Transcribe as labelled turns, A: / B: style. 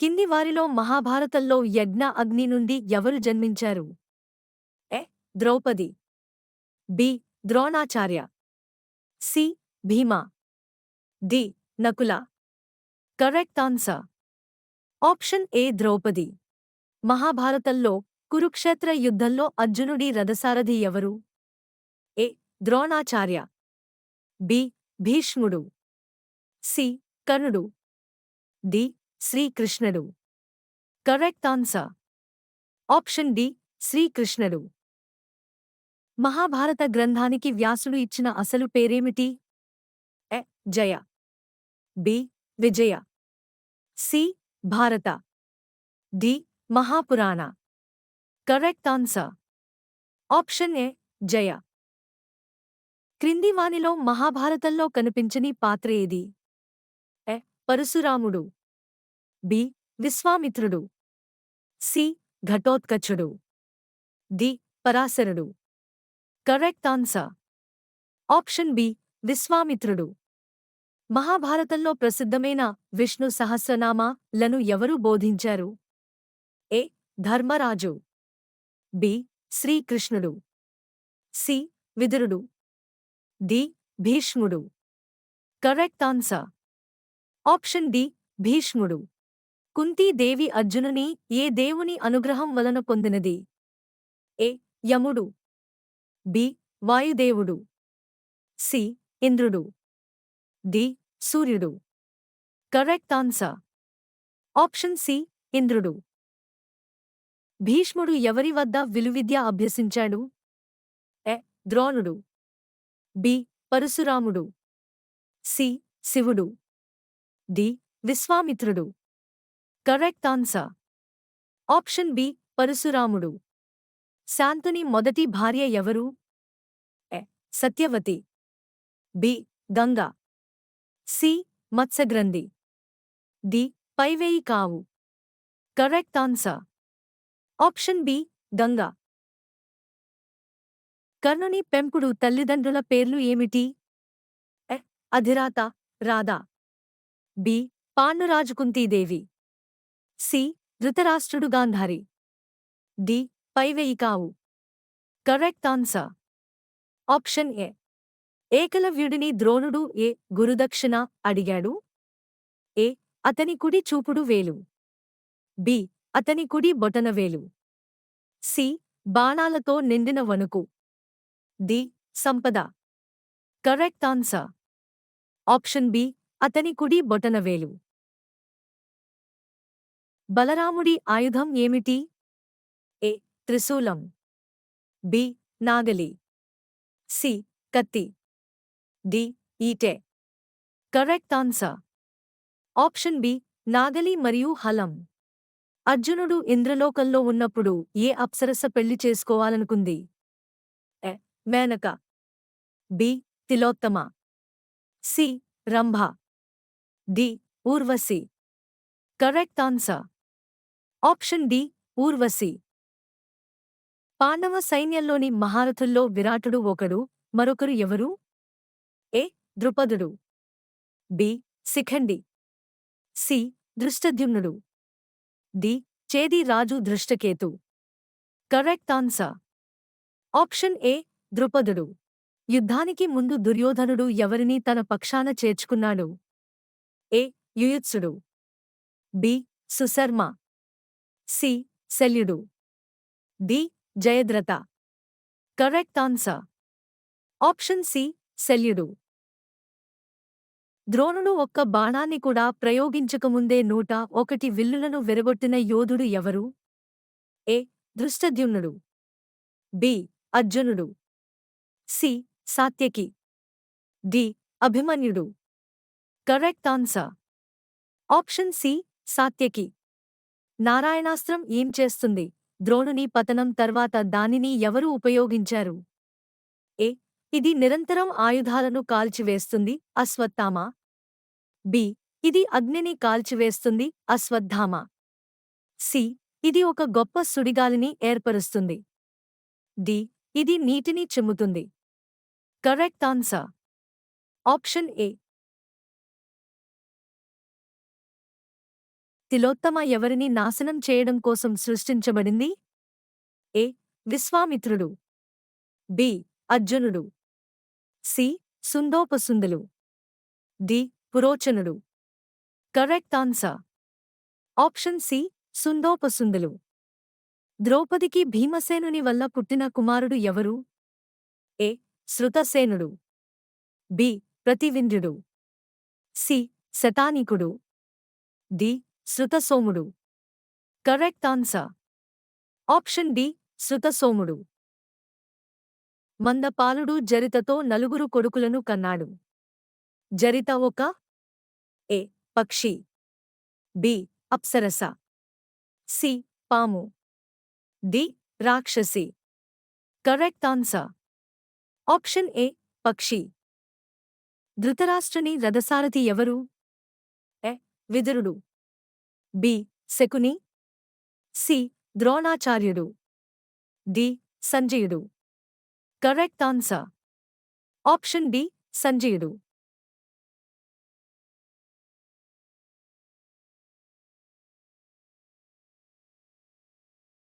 A: కింది వారిలో మహాభారతంలో యజ్ఞ అగ్ని నుండి ఎవరు జన్మించారు? A. Draupadi. B. Dronacharya. C. Bhima. D. Nakula. Correct answer. Option A. Draupadi. మహాభారతంలో కురుక్షేత్ర యుద్ధంలో అర్జునుడి రథసారథి ఎవరు? ఏ ద్రోణాచార్య. బి. భీష్ముడు. సి. కర్ణుడు. డి. శ్రీకృష్ణుడు. Correct answer. ఆప్షన్ డి శ్రీకృష్ణుడు. మహాభారత గ్రంథానికి వ్యాసుడు ఇచ్చిన అసలు పేరేమిటి? A Jaya. B Vijaya. C Bharata. D Mahapurana. Correct answer. Option A Jaya. క్రింది వానిలో మహాభారతంలో కనిపించని పాత్ర ఏది? ఎ పరశురాముడు. బి. విశ్వామిత్రుడు. సి. ఘటోత్కచుడు. డి. పరాశరుడు. Correct answer. Option B. విశ్వామిత్రుడు. మహాభారతంలో ప్రసిద్ధమైన విష్ణు సహస్రనామ లను ఎవరు బోధించారు? ఏ. ధర్మరాజు. బి. శ్రీకృష్ణుడు. సి. విదురుడు. డి. భీష్ముడు. Correct answer. Option D. భీష్ముడు. కుంతీదేవి అర్జునుని ఏ దేవుని అనుగ్రహం వలన పొందినది? ఏ. యముడు. బి. వాయుదేవుడు. సి. ఇంద్రుడు. డి. సూర్యుడు. Correct answer. Option C. ఇంద్రుడు. భీష్ముడు ఎవరి వద్ద విలువిద్య అభ్యసించాడు? ఎ. ద్రోణుడు. బి. పరశురాముడు. సి. శివుడు. డి. విశ్వామిత్రుడు. Correct answer. ఆప్షన్ బి పరశురాముడు. శాంతుని మొదటి భార్య ఎవరు? ఎ Satyavathi. B Ganga. C మత్స్యగ్రంథి. D పైవేయి కావు. Correct answer. Option B Ganga. కర్ణుని పెంపుడు తల్లిదండ్రుల పేర్లు ఏమిటి? ఎ అధిరాత రాధా. బి పాండురాజుకుంతీదేవి. సి. ధృతరాష్ట్రుడు Gandhari. D. పైవేయికావు correct answer. Option ఏ. ఏకలవ్యుడిని ద్రోణుడు ఏ. గురుదక్షిణ అడిగాడు. ఏ. అతని కుడి చూపుడు వేలు. బి. అతని కుడి బొటనవేలు సి. బాణాలతో నిండిన వణుకు. డి. సంపద. Correct answer. Option B. అతని కుడి బొటనవేలు బలరాముడి ఆయుధం ఏమిటి? ఏ. త్రిశూలం. బి. నాగలి. సి. కత్తి. D. ఈటె. Correct answer. Option B. నాగలి మరియు హలం. అర్జునుడు ఇంద్రలోకంలో ఉన్నప్పుడు ఏ అప్సరస పెళ్ళి చేసుకోవాలనుకుంది? A. Menaka. B. Tilottama. C. Rambha. D. Urvashi. Correct answer. Option D Urvashi. పాండవ సైన్యంలోని మహారథుల్లో విరాటుడు ఒకడు మరొకరు ఎవరు? ఏ ద్రుపదుడు. బి శిఖండి. సి దృష్టద్యుమ్నుడు D Chedi Raju Dhrishtaketu correct answer. Option A ద్రుపదుడు. యుద్ధానికి ముందు దుర్యోధనుడు ఎవరిని తన పక్షాన చేర్చుకున్నాడు? ఏ యుయుత్సుడు. బి సుశర్మ. సి. శల్యుడు. D. Jayadratha correct answer. Option C. శల్యుడు. ద్రోణుడు ఒక్క బాణాన్ని కూడా ప్రయోగించకముందే నూట ఒకటి విల్లులను విరగొట్టిన యోధుడు ఎవరు? ఏ. దృష్టద్యుమ్నుడు బి. అర్జునుడు. సి. సాత్యకి. డి. అభిమన్యుడు. Correct answer. Option C. Satyaki. Narayanastram ఏం చేస్తుంది? ద్రోణుని పతనం తర్వాత దానిని ఎవరు ఉపయోగించారు? ఏ. ఇది నిరంతరం ఆయుధాలను కాల్చివేస్తుంది అశ్వత్థామ. బి. ఇది అగ్నిని కాల్చివేస్తుంది అశ్వత్థామ. సి. ఇది ఒక గొప్ప సుడిగాలిని ఏర్పరుస్తుంది. డి. ఇది నీటిని చిమ్ముతుంది. Correct answer. Option A. Tilottama ఎవరిని నాశనం చేయడం కోసం సృష్టించబడింది? ఏ. విశ్వామిత్రుడు. బి. అర్జునుడు. సి. సుందోపసుందులు. D. పురోచనుడు. Correct answer. Option C. సుందోపసుందులు. ద్రౌపదికి భీమసేనుని వల్ల పుట్టిన కుమారుడు ఎవరు? ఏ. శృతసేనుడు. బి. ప్రతివింధ్యుడు. సి. శతానీకుడు. డి. శృతసోముడు కరెక్ట్ ఆన్సర్. ఆప్షన్ డి శృతసోముడు మందపాలుడు జరితతో నలుగురు కొడుకులను కన్నాడు. జరిత ఒక ఏ పక్షి. బి అప్సరస. సి పాము. డి రాక్షసి. Correct answer. ఆప్షన్ ఏ పక్షి. ధృతరాష్ట్రని రథసారథి ఎవరు? ఎ విదురుడు. బి. శకుని. సి. ద్రోణాచార్యుడు. డి. సంజయుడు. Correct answer. ఆప్షన్ డి సంజయుడు.